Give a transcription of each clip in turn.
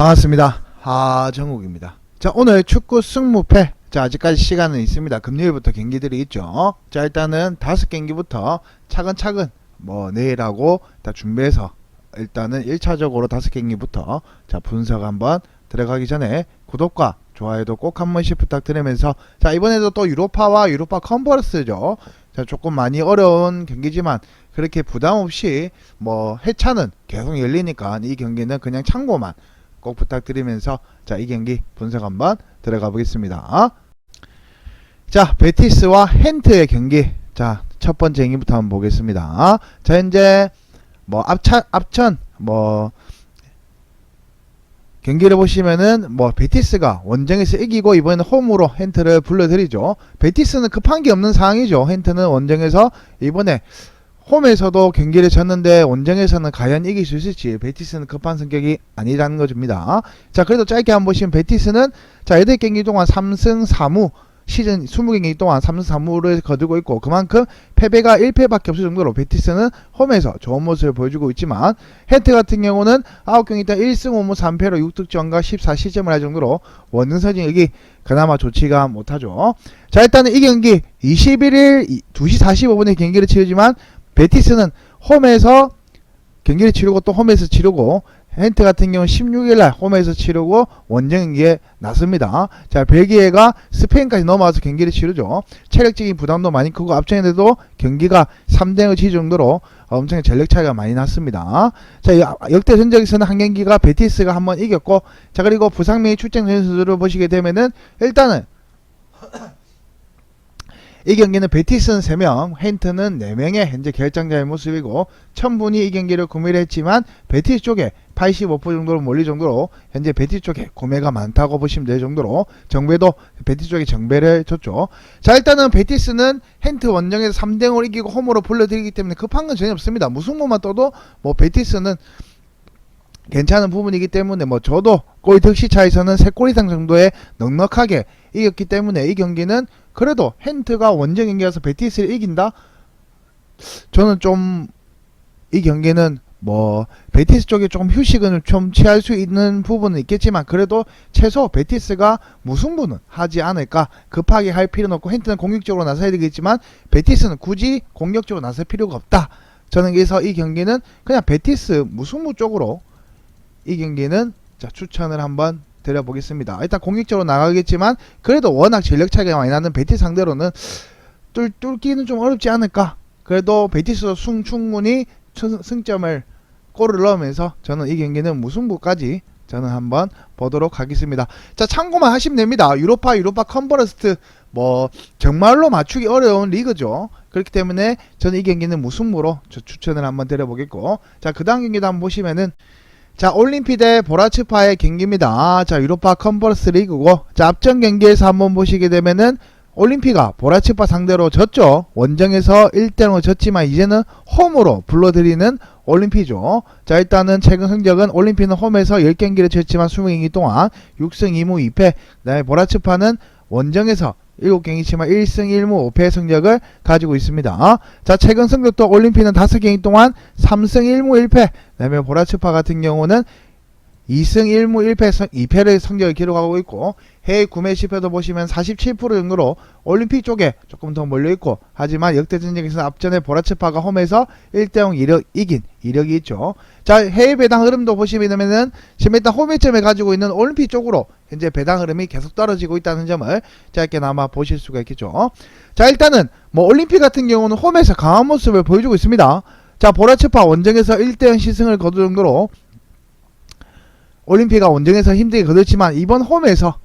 반갑습니다. 하정욱입니다. 자, 오늘 축구 승무패. 자, 아직까지 시간은 있습니다. 금요일부터 경기들이 있죠. 자, 일단은 다섯 경기부터 차근차근 뭐 내일하고 다 준비해서 일단은 1차적으로 다섯 경기부터 자, 분석 한번 들어가기 전에 구독과 좋아요도 꼭 한 번씩 부탁드리면서 자, 이번에도 또 유로파와 유로파 컨퍼런스죠. 자, 조금 많이 어려운 경기지만 그렇게 부담 없이 뭐 해차는 계속 열리니까 이 경기는 그냥 참고만 꼭 부탁드리면서 자 이 경기 분석 한번 들어가 보겠습니다. 자 베티스와 헨트의 경기 자 첫 번째 경기부터 한번 보겠습니다. 자 현재 뭐 앞차 앞천 뭐 경기를 보시면은 뭐 베티스가 원정에서 이기고 이번에는 홈으로 헨트를 불러들이죠. 베티스는 급한 게 없는 상황이죠. 헨트는 원정에서 이번에 홈에서도 경기를 졌는데 원정에서는 과연 이길 수 있을지 베티스는 급한 성격이 아니라는 것입니다. 자 그래도 짧게 한번 보시면 베티스는 자 8경기 동안 3승 4무 시즌 20경기 동안 3승 3무를 거두고 있고 그만큼 패배가 1패밖에 없을 정도로 베티스는 홈에서 좋은 모습을 보여주고 있지만 헨트 같은 경우는 9경기 때 1승 5무 3패로 6득점과 14실점을 할 정도로 원능선진력이 그나마 좋지가 못하죠. 자 일단은 이 경기 21일 2시 45분에 경기를 치르지만 베티스는 홈에서 경기를 치르고 또 홈에서 치르고 헨트 같은 경우는 16일날 홈에서 치르고 원정 경기에 나섭니다. 자 벨기에가 스페인까지 넘어와서 경기를 치르죠. 체력적인 부담도 많이 크고 앞전에도 경기가 3대0을 칠 정도로 엄청 전력 차이가 많이 났습니다. 자 이- 역대 전적에서는 한 경기가 베티스가 한번 이겼고 자 그리고 부상명의 출장 선수들을 보시게 되면은 일단은 이 경기는 베티스는 3명, 헨트는 4명의 현재 결정자의 모습이고 천분이 이 경기를 구매를 했지만 베티스 쪽에 85% 정도로 몰릴 정도로 현재 베티스 쪽에 구매가 많다고 보시면 될 정도로 정배도 베티스 쪽에 정배를 줬죠. 자 일단은 베티스는 헨트 원정에서 3대0을 이기고 홈으로 불러들이기 때문에 급한 건 전혀 없습니다. 무승부만 떠도 뭐 베티스는 괜찮은 부분이기 때문에 뭐 저도 골 득시 차에서는 3골 이상 정도의 넉넉하게 이겼기 때문에 이 경기는 그래도 헨트가 원정 경기에서 베티스를 이긴다? 저는 좀 이 경기는 뭐 베티스 쪽에 조금 휴식을 좀 취할 수 있는 부분은 있겠지만 그래도 최소 베티스가 무승부는 하지 않을까 급하게 할 필요는 없고 헨트는 공격적으로 나서야 되겠지만 베티스는 굳이 공격적으로 나설 필요가 없다 저는 그래서 이 경기는 그냥 베티스 무승부 쪽으로 이 경기는 자 추천을 한번 드려보겠습니다. 일단 공격적으로 나가겠지만 그래도 워낙 전력 차이가 많이 나는 베티스 상대로는 뚫, 뚫기는 좀 어렵지 않을까. 그래도 베티스도 승 충분히 천- 승점을 골을 넣으면서 저는 이 경기는 무승부까지 저는 한번 보도록 하겠습니다. 자 참고만 하시면 됩니다. 유로파 유로파 컨퍼런스 뭐 정말로 맞추기 어려운 리그죠. 그렇기 때문에 저는 이 경기는 무승부로 저 추천을 한번 드려보겠고 자 그 다음 경기도 한번 보시면은 자 올림피 대 보라츠파의 경기입니다. 자 유로파 컨퍼런스 리그고 자 앞전 경기에서 한번 보시게 되면은 올림피가 보라츠파 상대로 졌죠. 원정에서 1대0로 졌지만 이제는 홈으로 불러들이는 올림피죠. 자 일단은 최근 성적은 올림피는 홈에서 10경기를 쳤지만 20경기 동안 6승 2무 2패 그다음에 보라츠파는 원정에서 7경기치만 1승 1무 5패 성적을 가지고 있습니다. 자 최근 성적도 올림피는 5경기 동안 3승 1무 1패. 그다음에 보라츠파 같은 경우는 2승 1무 1패 성, 2패를 성적을 기록하고 있고 해외 구매 실패도 보시면 47% 정도로 올림픽 쪽에 조금 더 몰려있고 하지만 역대전적에서 앞전에 보라츠파가 홈에서 1대0 이력, 이긴 이력이 있죠. 자 해외 배당 흐름도 보시면은 지금 일단 홈의점에 가지고 있는 올림픽 쪽으로 현재 배당 흐름이 계속 떨어지고 있다는 점을 짧게나마 보실 수가 있겠죠. 자 일단은 뭐 올림픽 같은 경우는 홈에서 강한 모습을 보여주고 있습니다. 자 보라츠파 원정에서 1대0 시승을 거둘 정도로 올림피가 원정에서 힘들게 거뒀지만 이번 홈에서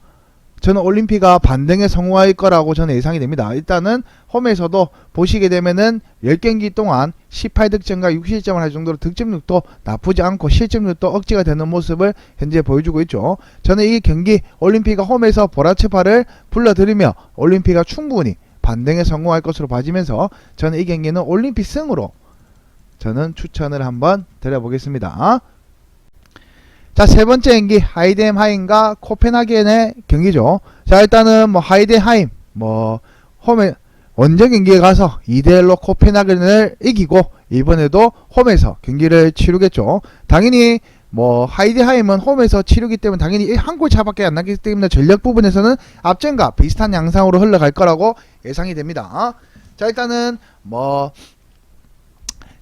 저는 올림피가 반등에 성공할 거라고 저는 예상이 됩니다. 일단은 홈에서도 보시게 되면은 10경기 동안 18득점과 6실점을 할 정도로 득점력도 나쁘지 않고 실점력도 억지가 되는 모습을 현재 보여주고 있죠. 저는 이 경기 올림피가 홈에서 보라츠파를 불러들이며 올림피가 충분히 반등에 성공할 것으로 봐지면서 저는 이 경기는 올림픽 승으로 저는 추천을 한번 드려보겠습니다. 자, 세 번째 경기 하이덴 하임과 코펜하겐의 경기죠. 자, 일단은 뭐 하이덴 하임 뭐 홈에 원정 경기에 가서 2대 1로 코펜하겐을 이기고 이번에도 홈에서 경기를 치르겠죠. 당연히 뭐 하이드하임은 홈에서 치르기 때문에 당연히 한 골 차밖에 안 나기 때문에 전력 부분에서는 앞전과 비슷한 양상으로 흘러갈 거라고 예상이 됩니다. 자 일단은 뭐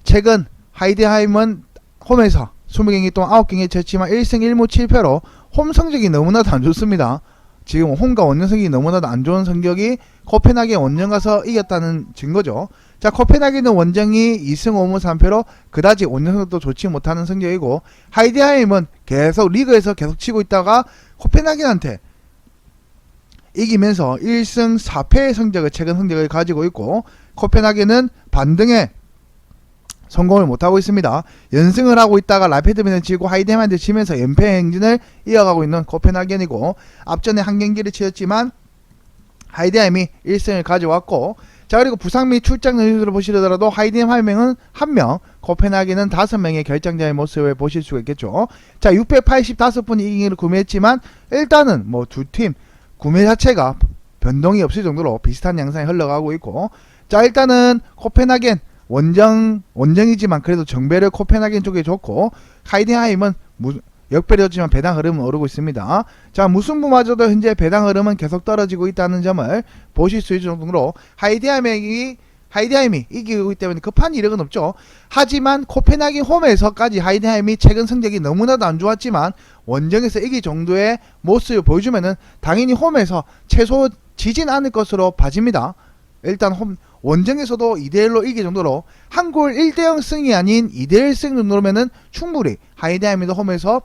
최근 하이드하임은 홈에서 20경기 동안 9경기 쳤지만 1승 1무 7패로 홈 성적이 너무나도 안 좋습니다. 지금 홈과 원정 성적이 너무나도 안 좋은 성격이 코펜하겐 원정 가서 이겼다는 증거죠. 자 코펜하겐은 원정이 2승 5무 3패로 그다지 원정 성적도 좋지 못하는 성적이고 하이드하임은 계속 리그에서 계속 치고 있다가 코펜하겐한테 이기면서 1승 4패의 성적을 최근 성적을 가지고 있고 코펜하겐은 반등에 성공을 못하고 있습니다. 연승을 하고 있다가 라피드빈을 지고 하이데만한테 지면서 연패 행진을 이어가고 있는 코펜하겐이고 앞전에 한 경기를 치렀지만 하이데햄이 1승을 가져왔고 자 그리고 부상 및 출장 연수를 보시더라도 하이데햄 한 명은 한 명, 코펜하겐은 다섯 명의 결정자의 모습을 보실 수가 있겠죠. 자 685분이 이기기를 구매했지만 일단은 뭐 두 팀 구매 자체가 변동이 없을 정도로 비슷한 양상이 흘러가고 있고 자 일단은 코펜하겐 원정 원정이지만 그래도 정배를 코펜하겐 쪽에 좋고 하이든하임은 무, 역배려지만 배당 흐름은 오르고 있습니다. 자 무승부마저도 현재 배당 흐름은 계속 떨어지고 있다는 점을 보실 수 있을 정도로 하이든하임이 하이든하임이 이기고 있기 때문에 급한 이력은 없죠. 하지만 코펜하겐 홈에서까지 하이든하임이 최근 성적이 너무나도 안 좋았지만 원정에서 이길 정도의 모습을 보여주면은 당연히 홈에서 최소 지진 않을 것으로 봐집니다. 일단 홈 원정에서도 2대1로 이길 정도로 한 골 1대0 승이 아닌 2대1 승 정도면은 충분히 하이드하임도 홈에서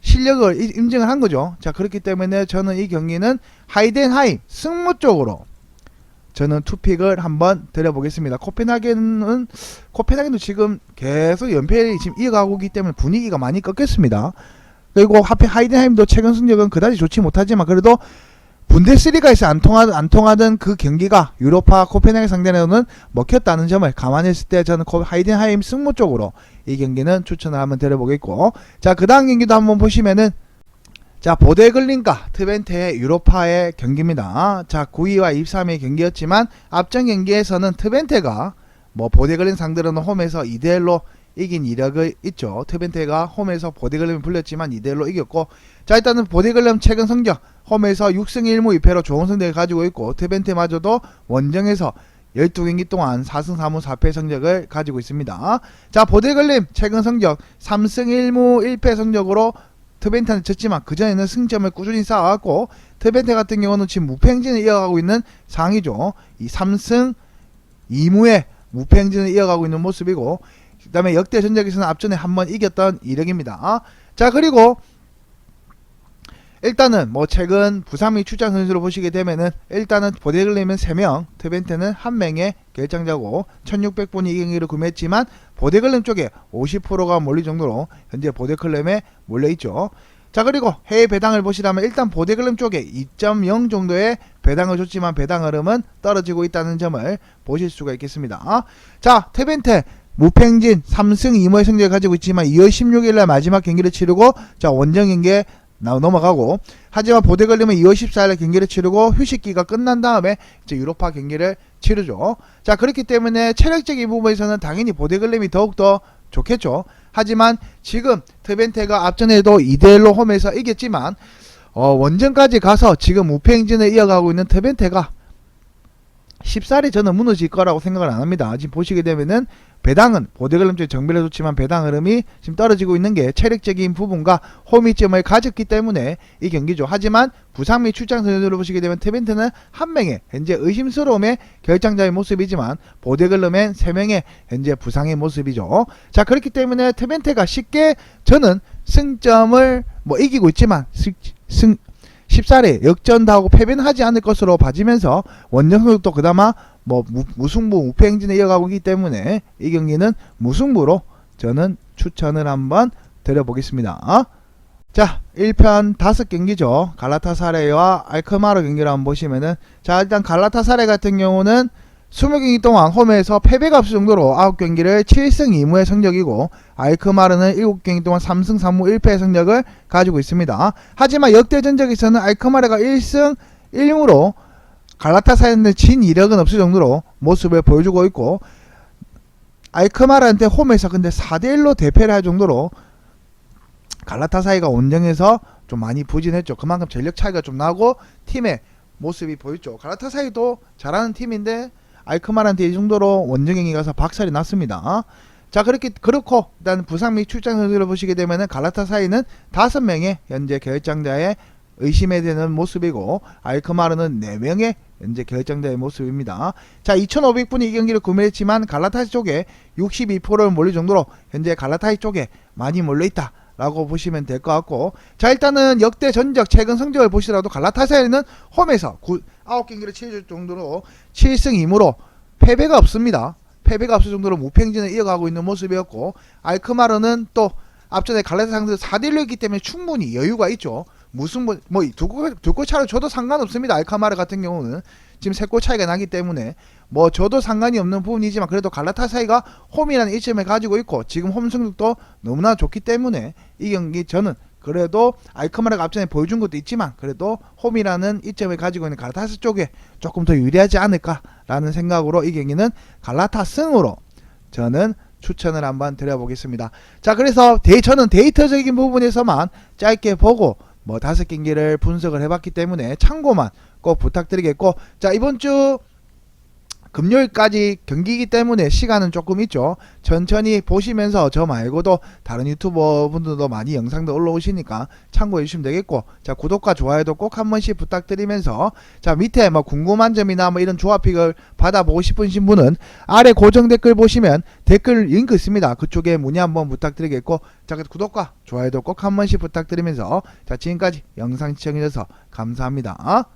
실력을 이- 인증을 한 거죠. 자 그렇기 때문에 저는 이 경기는 하이덴하임 승무 쪽으로 저는 투픽을 한번 드려보겠습니다. 코펜하겐은 코펜하겐도 지금 계속 연패를 지금 이어가고 있기 때문에 분위기가 많이 꺾였습니다. 그리고 하이덴하임도 최근 승력은 그다지 좋지 못하지만 그래도 분데스리가에서 안 통하 안 통하던 그 경기가 유로파 코펜하겐 상대로는 먹혔다는 점을 감안했을 때 저는 코- 하이덴하임 승무 쪽으로 이 경기는 추천을 한번 드려보겠고 자 그 다음 경기도 한번 보시면은 자 보데글린과 트벤테의 유로파의 경기입니다. 자 9위와 23위의 경기였지만 앞전 경기에서는 트벤테가 뭐 보데글린 상대로는 홈에서 2대1로 이긴 이력이 있죠. 트벤테가 홈에서 보데글린을 불렸지만 2대1로 이겼고 자 일단은 보데글린 최근 성적 홈에서 6승 1무 2패로 좋은 성적을 가지고 있고 트벤테마저도 원정에서 12경기 동안 4승 3무 4패 성적을 가지고 있습니다. 자 보데글림 최근 성적 3승 1무 1패 성적으로 트벤테는 졌지만 그전에는 승점을 꾸준히 쌓아왔고 트벤테 같은 경우는 지금 무패행진을 이어가고 있는 상이죠. 이 3승 2무의 무패행진을 이어가고 있는 모습이고 그 다음에 역대 전적에서는 앞전에 한 번 이겼던 이력입니다. 자 그리고 일단은 뭐 최근 부상 및 출장 선수로 보시게 되면은 일단은 보데글림은 3명, 트벤테는 1명의 결정자고 1600분이 이 경기를 구매했지만 보데글림 쪽에 50%가 몰릴 정도로 현재 보데클렘에 몰려있죠. 자 그리고 해외 배당을 보시라면 일단 보데글림 쪽에 2.0 정도의 배당을 줬지만 배당 흐름은 떨어지고 있다는 점을 보실 수가 있겠습니다. 자 테벤테 무팽진 3승 2무의 성적을 가지고 있지만 2월 16일날 마지막 경기를 치르고 자 원정 경기에 나 넘어가고 하지만 보데글림은 2월 14일에 경기를 치르고 휴식기가 끝난 다음에 이제 유로파 경기를 치르죠. 자 그렇기 때문에 체력적인 부분에서는 당연히 보데글림이 더욱더 좋겠죠. 하지만 지금 트벤테가 앞전에도 2대1로 홈에서 이겼지만 어, 원정까지 가서 지금 우패행진을 이어가고 있는 트벤테가 쉽사리 저는 무너질 거라고 생각을 안 합니다. 지금 보시게 되면은 배당은 보데글름 쪽에 정비를 좋지만 배당 흐름이 지금 떨어지고 있는 게 체력적인 부분과 홈이점을 가졌기 때문에 이 경기죠. 하지만 부상 및 출장 선수를 보시게 되면 테벤트는 한 명의 현재 의심스러움의 결정자의 모습이지만 보데글름엔 세 명의 현재 부상의 모습이죠. 자 그렇기 때문에 테벤테가 쉽게 저는 승점을 뭐 이기고 있지만 승, 승 쉽사리 역전도 하고 패배는 하지 않을 것으로 봐지면서 원정 성적도 그나마 뭐 무, 무승부 우패 행진에 이어가고 있기 때문에 이 경기는 무승부로 저는 추천을 한번 드려보겠습니다. 자 1편 5경기죠. 갈라타사레와 알크마르 경기를 한번 보시면은 자 일단 갈라타사레 같은 경우는 20경기 동안 홈에서 패배가 없을 정도로 9경기를 7승 2무의 성적이고 알크마르는 7경기 동안 3승 3무 1패의 성적을 가지고 있습니다. 하지만 역대 전적에서는 알크마르가 1승 1무로 갈라타사라한테 진 이력은 없을 정도로 모습을 보여주고 있고 알크마르한테 홈에서 근데 4대1로 대패를 할 정도로 갈라타사이가 원정에서 좀 많이 부진했죠. 그만큼 전력 차이가 좀 나고 팀의 모습이 보였죠. 갈라타사이도 잘하는 팀인데 알크마한테 이 정도로 원정행이 가서 박살이 났습니다. 자 그렇게 그렇고 일단 부상 및 출장 선수를 보시게 되면은 갈라타사이는 다섯 명의 현재 결정자의 의심에 되는 모습이고 알크마르는 네 명의 현재 결정자의 모습입니다. 자 2,500분이 이 경기를 구매했지만 갈라타이 쪽에 62%를 몰릴 정도로 현재 갈라타이 쪽에 많이 몰려 있다. 라고 보시면 될 것 같고 자 일단은 역대 전적 최근 성적을 보시더라도 갈라타사이는 홈에서 9, 9경기를 치를 정도로 7승 2무로 패배가 없습니다. 패배가 없을 정도로 무팽진을 이어가고 있는 모습이었고 알크마르는 또 앞전에 갈라타 상대 4대1로 때문에 충분히 여유가 있죠. 무슨 뭐두골두골 차를 줘도 상관없습니다. 알카마르 같은 경우는 지금 세 골 차이가 나기 때문에 뭐 저도 상관이 없는 부분이지만 그래도 갈라타사이가 홈이라는 이점을 가지고 있고 지금 홈 승률도 너무나 좋기 때문에 이 경기 저는 그래도 알크마르가 앞전에 보여준 것도 있지만 그래도 홈이라는 이점을 가지고 있는 갈라타스 쪽에 조금 더 유리하지 않을까라는 생각으로 이 경기는 갈라타 승으로 저는 추천을 한번 드려보겠습니다. 자 그래서 데이, 저는 데이터적인 부분에서만 짧게 보고 뭐 다섯 경기를 분석을 해봤기 때문에 참고만 꼭 부탁드리겠고 자 이번 주 금요일까지 경기이기 때문에 시간은 조금 있죠. 천천히 보시면서 저 말고도 다른 유튜버 분들도 많이 영상도 올라오시니까 참고해 주시면 되겠고 자 구독과 좋아요도 꼭 한 번씩 부탁드리면서 자 밑에 뭐 궁금한 점이나 뭐 이런 조합픽을 받아보고 싶으신 분은 아래 고정 댓글 보시면 댓글 링크 있습니다. 그쪽에 문의 한번 부탁드리겠고 자 구독과 좋아요도 꼭 한 번씩 부탁드리면서 자 지금까지 영상 시청해주셔서 감사합니다.